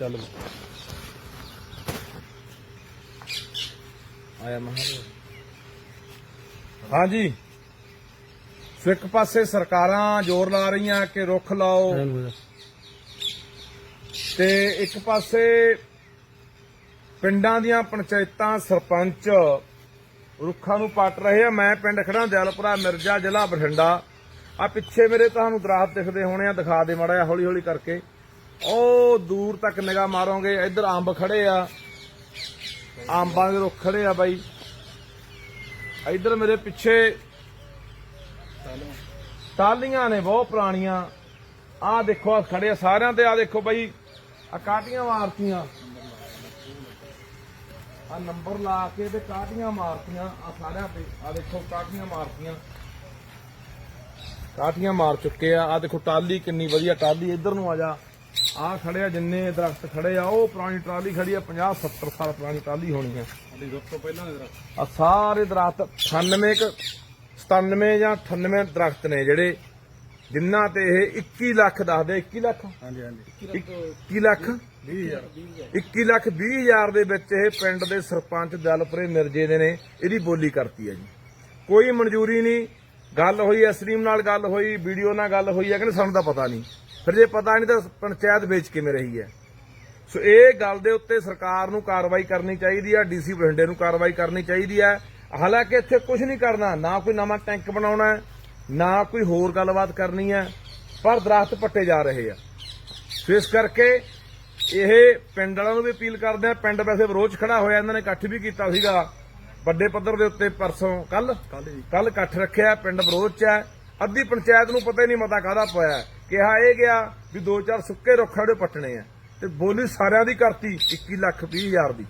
ਚੱਲ। ਆਇਆ ਮਹਾਰਾਜ ਹਾਂਜੀ। ਇੱਕ ਪਾਸੇ ਸਰਕਾਰਾਂ ਜ਼ੋਰ ਲਾ ਰਹੀਆਂ ਕਿ ਰੁੱਖ ਲਾਓ। ਤੇ ਇੱਕ ਪਾਸੇ ਪਿੰਡਾਂ ਦੀਆਂ ਪੰਚਾਇਤਾਂ ਸਰਪੰਚ ਰੁੱਖਾਂ ਨੂੰ ਪੱਟ ਰਹੇ ਆ। ਮੈਂ ਪਿੰਡ ਖੜਾ ਦਿਲਪੁਰਾ ਮਿਰਜ਼ਾ ਜ਼ਿਲ੍ਹਾ ਬਠਿੰਡਾ। ਆ ਪਿੱਛੇ ਮੇਰੇ ਤੁਹਾਨੂੰ ਦਰਖਤ ਦਿਖਦੇ ਹੋਣੇ ਆ ਦਿਖਾ ਦੇ ਮਾੜਾ ਹੌਲੀ ਹੌਲੀ ਕਰਕੇ। ਉਹ ਦੂਰ ਤੱਕ ਨਿਗਾਹ ਮਾਰੋਗੇ, ਇੱਧਰ ਅੰਬ ਖੜੇ ਆ। ਅੰਬਾਂ ਦੇ ਰੁੱਖ ਖੜੇ ਆ ਬਾਈ। ਇੱਧਰ ਮੇਰੇ ਪਿੱਛੇ ਟਾਲੀਆਂ ਨੇ, ਬਹੁਤ ਪੁਰਾਣੀਆਂ। ਆਹ ਦੇਖੋ ਆ ਖੜੇ ਆ ਸਾਰਿਆਂ ਤੇ ਆ ਦੇਖੋ ਬਾਈ ਆ ਕਾਟੀਆਂ ਮਾਰਤੀਆਂ। ਆ ਨੰਬਰ ਲਾ ਕੇ ਤੇ ਕਾਟੀਆਂ ਮਾਰਤੀਆਂ ਆ ਸਾਰਿਆਂ ਤੇ। ਆ ਦੇਖੋ ਕਾਟੀਆਂ ਮਾਰਤੀਆਂ। ਕਾਟੀਆਂ ਮਾਰ ਚੁੱਕੇ ਆ। ਆ ਦੇਖੋ ਟਾਲੀ ਕਿੰਨੀ ਵਧੀਆ ਟਾਲੀ ਇੱਧਰ ਨੂੰ ਆ ਜਾ। ਆ ਖੜੇ ਆ ਜਿੰਨੇ ਦਰਖਤ ਖੜੇ ਆ ਉਹ ਪੁਰਾਣੀ ਟਰਾਲੀ ਖੜੀ ਆ 50 70 ਸਾਲ ਪੁਰਾਣੀ ਟਰਾਲੀ ਹੋਣੀ ਆ। ਸਾਡੀ ਸਭ ਤੋਂ ਪਹਿਲਾਂ ਦੇ ਦਰਖਤ। ਆ ਸਾਰੇ ਦਰਖਤ 98 ਕੁ 97 ਜਾਂ 98 ਦਰਖਤ ਨੇ ਜਿਹੜੇ ਜਿਨ੍ਹਾਂ ਤੇ ਇਹ 21 ਲੱਖ ਦੱਸਦੇ 21 ਲੱਖ? ਹਾਂਜੀ ਹਾਂਜੀ। 21 ਲੱਖ 20000 21 ਲੱਖ? 20 ਹਜ਼ਾਰ। ਦੇ ਵਿੱਚ ਇਹ ਪਿੰਡ ਦੇ ਸਰਪੰਚ ਦਲਪਰੇ ਮਿਰਜੇ ਦੇ ਨੇ ਇਹਦੀ ਬੋਲੀ ਕਰਤੀ ਹੈ ਜੀ। ਕੋਈ ਮਨਜ਼ੂਰੀ ਨਹੀਂ ਗੱਲ ਹੋਈ ਐਸਡੀਐਮ ਨਾਲ ਗੱਲ ਹੋਈ ਵੀਡੀਓ ਨਾਲ ਗੱਲ ਹੋਈ ਹੈ ਕਿ ਸਾਨੂੰ ਤਾਂ ਪਤਾ ਨਹੀਂ। ਫਿਰ ਜੇ ਪਤਾ ਨਹੀਂ ਤਾਂ ਪੰਚਾਇਤ ਵੇਚ ਕਿਵੇਂ ਰਹੀ ਹੈ? ਸੋ ਇਹ ਗੱਲ ਦੇ ਉੱਤੇ ਸਰਕਾਰ ਨੂੰ ਕਾਰਵਾਈ ਕਰਨੀ ਚਾਹੀਦੀ ਹੈ ਡੀਸੀ ਬਠਿੰਡੇ ਨੂੰ ਕਾਰਵਾਈ ਕਰਨੀ ਚਾਹੀਦੀ ਹੈ। ਹਾਲਾਂਕਿ ਇੱਥੇ ਕੁਝ ਨਹੀਂ ਕਰਨਾ ਨਾ ਕੋਈ ਨਵਾਂ ਟੈਂਕ ਬਣਾਉਣਾ ਨਾ ਕੋਈ ਹੋਰ ਗੱਲਬਾਤ ਕਰਨੀ ਹੈ ਪਰ ਦਰਖਤ ਪੱਟੇ ਜਾ ਰਹੇ ਆ। ਸੋ ਇਸ ਕਰਕੇ ਇਹ ਪਿੰਡ ਵਾਲਿਆਂ ਨੂੰ ਵੀ ਅਪੀਲ ਕਰਦੇ ਆ ਪਿੰਡ ਵੈਸੇ ਵਿਰੋਧ ਖੜਾ ਹੋਇਆ ਇਹਨਾਂ ਨੇ ਇਕੱਠ ਵੀ ਕੀਤਾ ਸੀਗਾ ਵੱਡੇ ਪੱਧਰ ਦੇ ਉੱਤੇ ਪਰਸੋਂ ਕੱਲ ਕੱਲ ਜੀ। ਕੱਲ ਇਕੱਠ ਰੱਖਿਆ ਪਿੰਡ ਵਿਰੋਧ 'ਚ ਹੈ। ਅੱਧੀ ਪੰਚਾਇਤ ਨੂੰ ਪਤਾ ਹੀ ਨਹੀਂ ਮਤਾ ਕਾਹਦਾ ਪਾਇਆ। ਕਿਹਾ ਇਹ ਗਿਆ ਵੀ ਦੋ ਚਾਰ ਸੁੱਕੇ ਰੁੱਖਾਂ ਦੇ ਪੱਟਣੇ ਆ। ਤੇ ਬੋਲੀ ਸਾਰਿਆਂ ਦੀ ਕਰਤੀ 21 ਲੱਖ 20 ਹਜ਼ਾਰ ਦੀ।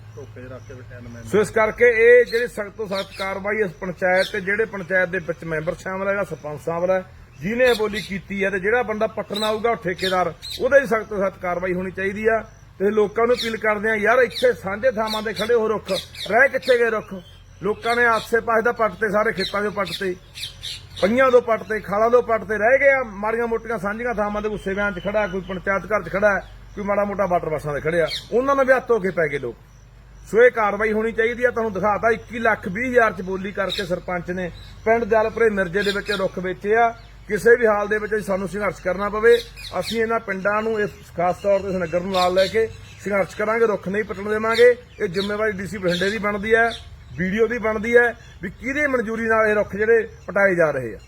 ਸੋ ਇਸ ਕਰਕੇ ਇਹ ਜਿਹੜੀ ਸਖਤ ਤੋਂ ਸਖਤ ਕਾਰਵਾਈ ਇਸ ਪੰਚਾਇਤ ਤੇ ਜਿਹੜੇ ਪੰਚਾਇਤ ਦੇ ਵਿੱਚ ਮੈਂਬਰ ਸ਼ਾਮਲ ਹੈ ਜਿਹੜਾ ਸਰਪੰਚ ਸ਼ਾਮਲ ਹੈ ਜਿਹਨੇ ਬੋਲੀ ਕੀਤੀ ਹੈ ਤੇ ਜਿਹੜਾ ਬੰਦਾ ਪੱਟਣ ਆਊਗਾ ਉਹ ਠੇਕੇਦਾਰ ਉਹਦੇ ਹੀ ਸਖਤ ਤੋਂ ਸਖਤ ਕਾਰਵਾਈ ਹੋਣੀ ਚਾਹੀਦੀ ਆ। ਤੇ ਲੋਕਾਂ ਨੂੰ ਅਪੀਲ ਕਰਦੇ ਆ ਯਾਰ ਇੱਥੇ ਸਾਂਝੇ ਥਾਵਾਂ ਤੇ ਖੜੇ ਹੋ ਰੁੱਖ ਰਹਿ ਕਿੱਥੇ ਗਏ ਰੁੱਖ? ਲੋਕਾਂ ਨੇ ਆਸੇ ਪਾਸੇ ਦਾ ਪੱਟਤੇ ਸਾਰੇ ਖੇਤਾਂ 'ਚੋਂ ਪੱਟਤੇ ਪਈਆਂ ਤੋਂ ਪੱਟ ਤੇ, ਖਾਲਾਂ ਤੋਂ ਪੱਟ ਤੇ ਰਹਿ ਗਏ ਮਾੜੀਆਂ ਮੋਟੀਆਂ ਸਾਂਝੀਆਂ ਥਾਵਾਂ ਦੇ ਗੁੱਸੇ ਵਿਆਂ 'ਚ ਖੜਾ, ਕੋਈ ਪੰਚਾਇਤ ਘਰ 'ਚ ਖੜਾ, ਕੋਈ ਮਾੜਾ ਮੋਟਾ ਵਾਟਰ ਬੱਸਾਂ ਦੇ ਖੜਿਆ। ਉਹਨਾਂ ਨੂੰ ਵੀ ਹੱਥ ਹੋ ਕੇ ਪੈ ਗਏ ਲੋਕ। ਸੋ ਇਹ ਕਾਰਵਾਈ ਹੋਣੀ ਚਾਹੀਦੀ ਆ, ਤੁਹਾਨੂੰ ਦਿਖਾਤਾ 21 ਲੱਖ 20 ਹਜ਼ਾਰ ਚ ਬੋਲੀ ਕਰਕੇ ਸਰਪੰਚ ਨੇ ਪਿੰਡ ਜਲਪੁਰੇ ਮਿਰਜੇ ਦੇ ਵਿੱਚ ਰੁੱਖ ਵੇਚੇ ਆ ਕਿਸੇ ਵੀ ਹਾਲ ਦੇ ਵਿੱਚ ਸਾਨੂੰ ਸੰਘਰਸ਼ ਕਰਨਾ ਪਵੇ, ਅਸੀਂ ਇਹਨਾਂ ਪਿੰਡਾਂ ਨੂੰ ਇਸ ਖਾਸ ਤੌਰ ਤੇ ਇਸ ਨਗਰ ਨੂੰ ਨਾਲ ਲੈ ਕੇ ਸੰਘਰਸ਼ ਕਰਾਂਗੇ, ਰੁੱਖ ਨਹੀਂ ਪੱਟਣ ਦੇਵਾਂਗੇ। ਇਹ ਜ਼ਿੰਮੇਵਾਰੀ ਡੀਸੀ ਬਠਿੰਡੇ ਦੀ ਬਣਦੀ ਹੈ। ਵੀਡੀਓ ਵੀ ਬਣਦੀ ਹੈ ਵੀ ਕਿਹਦੇ ਮਨਜ਼ੂਰੀ ਨਾਲ ਇਹ ਰੁੱਖ ਜਿਹੜੇ ਪਟਾਏ ਜਾ ਰਹੇ ਆ।